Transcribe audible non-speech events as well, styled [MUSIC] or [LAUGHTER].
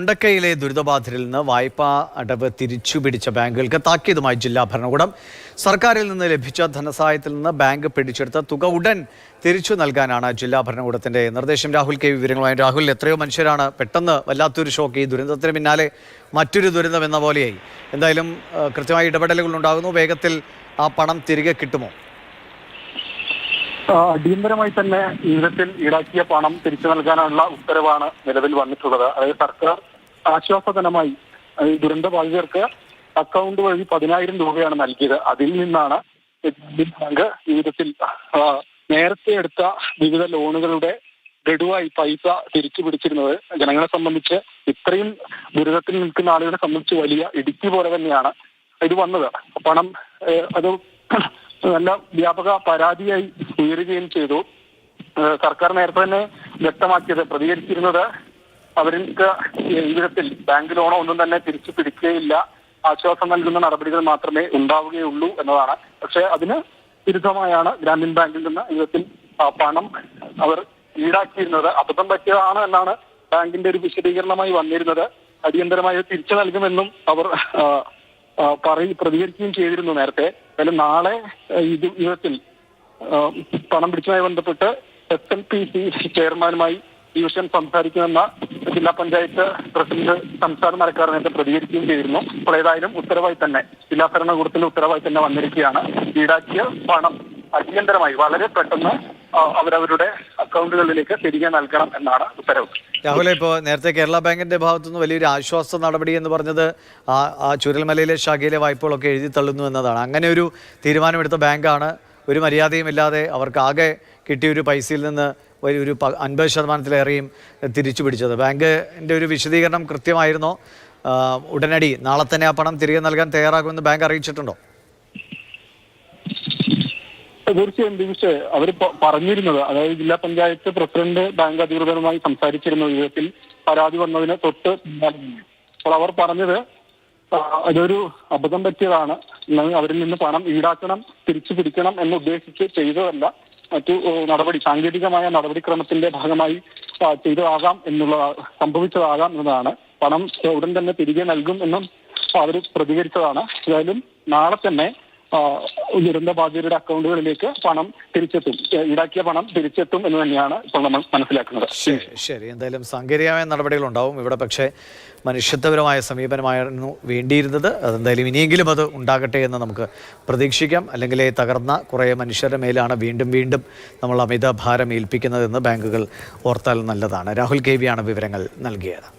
മുണ്ടക്കയിലെ ദുരിതബാധിതരിൽ നിന്ന് വായ്പാ അടവ് തിരിച്ചുപിടിച്ച ബാങ്കുകൾക്ക് താക്കീതുമായി ജില്ലാ ഭരണകൂടം. സർക്കാരിൽ നിന്ന് ലഭിച്ച ധനസഹായത്തിൽ നിന്ന് ബാങ്ക് പിടിച്ചെടുത്ത തുക ഉടൻ തിരിച്ചു നൽകാനാണ് ജില്ലാ ഭരണകൂടത്തിന്റെ നിർദ്ദേശം. രാഹുൽ കെ വിവരങ്ങളുമായി രാഹുൽ എത്രയോ മനുഷ്യരാണ് പെട്ടെന്ന് വല്ലാത്തൊരു ഷോക്ക്. ഈ ദുരന്തത്തിന് പിന്നാലെ മറ്റൊരു ദുരന്തം എന്ന പോലെയായി. എന്തായാലും കൃത്യമായി ഇടപെടലുകൾ ഉണ്ടാകുന്നു. വേഗത്തിൽ ആ പണം തിരികെ കിട്ടുമോ? അടിയന്തരമായി തന്നെ വിധത്തിൽ ഈടാക്കിയ പണം തിരിച്ചു നൽകാനുള്ള ഉത്തരവാണ് നിലവിൽ വന്നിട്ടുള്ളത്. അതായത് സർക്കാർ ആശ്വാസധനമായി ദുരന്ത ബാധിതർക്ക് അക്കൗണ്ട് വഴി പതിനായിരം രൂപയാണ് നൽകിയത്. അതിൽ നിന്നാണ് ബാങ്ക് ജീവിതത്തിൽ നേരത്തെ എടുത്ത വിവിധ ലോണുകളുടെ ഗഡുവായി പൈസ തിരിച്ചു പിടിച്ചിരുന്നത്. ജനങ്ങളെ സംബന്ധിച്ച് ഇത്രയും ദുരിതത്തിൽ നിൽക്കുന്ന ആളുകളെ സംബന്ധിച്ച് വലിയ ഇടുക്കി പോലെ തന്നെയാണ് ഇത് വന്നത്. പണം അത് [CLEARS THROAT] നല്ല വ്യാപക പരാതിയായി ഉയരുകയും ചെയ്തു. സർക്കാർ നേരത്തെ തന്നെ വ്യക്തമാക്കിയത് പ്രതികരിച്ചിരുന്നത് അവർക്ക് ഈ വിധത്തിൽ ബാങ്ക് ലോണോ ഒന്നും തന്നെ തിരിച്ചു പിടിക്കുകയില്ല. ആശ്വാസം നൽകുന്ന നടപടികൾ മാത്രമേ ഉണ്ടാവുകയുള്ളൂ എന്നതാണ്. പക്ഷേ അതിന് വിരുദ്ധമായാണ് ഗ്രാമീൺ ബാങ്കിൽ നിന്ന് ഈ വിധത്തിൽ പണം അവർ ഈടാക്കിയിരുന്നത്. അബദ്ധം പറ്റിയതാണ് എന്നാണ് ബാങ്കിന്റെ ഒരു വിശദീകരണമായി വന്നിരുന്നത്. അടിയന്തരമായി തിരിച്ചു നൽകുമെന്നും അവർ ആ, പ്രതികരിക്കുകയും ചെയ്തിരുന്നു നേരത്തെ. എന്തായാലും നാളെ ഇത് വിധത്തിൽ പണം പിടിച്ചതുമായി ബന്ധപ്പെട്ട് എസ് എൻ പി സി ചെയർമാനുമായി വിഷയം സംസാരിക്കുമെന്ന ജില്ലാ പഞ്ചായത്ത് പ്രസിഡന്റ് സംസ്ഥാന നേരത്തെ പ്രതികരിക്കുകയും ചെയ്തിരുന്നു. അപ്പോൾ ഏതായാലും ഉത്തരവായി തന്നെ ജില്ലാ ഭരണകൂടത്തിന്റെ ഉത്തരവായി തന്നെ വന്നിരിക്കുകയാണ്. ഈടാക്കിയ പണം അടിയന്തരമായി വളരെ പെട്ടെന്ന് അവരവരുടെ അക്കൗണ്ടുകളിലേക്ക് തിരികെ നൽകണം എന്നാണ് ഉത്തരവ്. രാഹുൽ ഇപ്പോൾ നേരത്തെ കേരള ബാങ്കിന്റെ ഭാഗത്തുനിന്ന് വലിയൊരു ആശ്വാസ നടപടി എന്ന് പറഞ്ഞത് ആ ചുരൽമലയിലെ ശാഖയിലെ വായ്പകളൊക്കെ എഴുതി തള്ളുന്നു എന്നതാണ്. അങ്ങനെ ഒരു തീരുമാനമെടുത്ത ബാങ്കാണ് ഒരു മര്യാദയും ഇല്ലാതെ അവർക്ക് ആകെ കിട്ടിയ ഒരു പൈസയിൽ നിന്ന് ഒരു- പ- അൻപത് ശതമാനത്തിലേറെയും തിരിച്ചു പിടിച്ചത്. ബാങ്കിന്റെ ഒരു വിശദീകരണം കൃത്യമായിരുന്നോ. ഉടനടി നാളെ തന്നെ ആ പണം തിരികെ നൽകാൻ തയ്യാറാകുമെന്ന് ബാങ്ക് അറിയിച്ചിട്ടുണ്ടോ? തീർച്ചയായും ദിവിഷ് അവർ പറഞ്ഞിരുന്നത് അതായത് ജില്ലാ പഞ്ചായത്ത് പ്രസിഡന്റ് ബാങ്ക് അധികൃതരുമായി സംസാരിച്ചിരുന്ന വിധത്തിൽ പരാതി വന്നതിനെ തൊട്ട്. അപ്പോൾ അവർ പറഞ്ഞത് അതൊരു അബദ്ധം പറ്റിയതാണ്. അവരിൽ നിന്ന് പണം ഈടാക്കണം തിരിച്ചു പിടിക്കണം എന്ന് ഉദ്ദേശിച്ച് ചെയ്തതല്ല. മറ്റു നടപടി സാങ്കേതികമായ നടപടിക്രമത്തിന്റെ ഭാഗമായി ചെയ്തതാകാം എന്നുള്ള സംഭവിച്ചതാകാം എന്നതാണ്. പണം ഉടൻ തന്നെ തിരികെ നൽകും എന്നും അവർ പ്രതികരിച്ചതാണ്. ഏതായാലും നാളെ തന്നെ ദുരന്ത ബാധിതരുടെ അക്കൗണ്ടുകളിലേക്ക് പണം തിരിച്ചെത്തും. ഈടാക്കിയ പണം തിരിച്ചെത്തും എന്ന് തന്നെയാണ് ഇപ്പോൾ നമ്മൾ മനസ്സിലാക്കുന്നത്. ശരി എന്തായാലും സാങ്കേതികമായ നടപടികൾ ഉണ്ടാവും ഇവിടെ പക്ഷേ മനുഷ്യത്വപരമായ സമീപനമായിരുന്നു വേണ്ടിയിരുന്നത്. അതെന്തായാലും ഇനിയെങ്കിലും അത് ഉണ്ടാകട്ടെ എന്ന് നമുക്ക് പ്രതീക്ഷിക്കാം. അല്ലെങ്കിൽ തകർന്ന കുറേ മനുഷ്യരുടെ മേലാണ് വീണ്ടും വീണ്ടും നമ്മൾ അമിത ഭാരം ഏൽപ്പിക്കുന്നതെന്ന് ബാങ്കുകൾ ഓർത്താൽ നല്ലതാണ്. രാഹുൽ കെ വിയാണ് വിവരങ്ങൾ നൽകിയത്.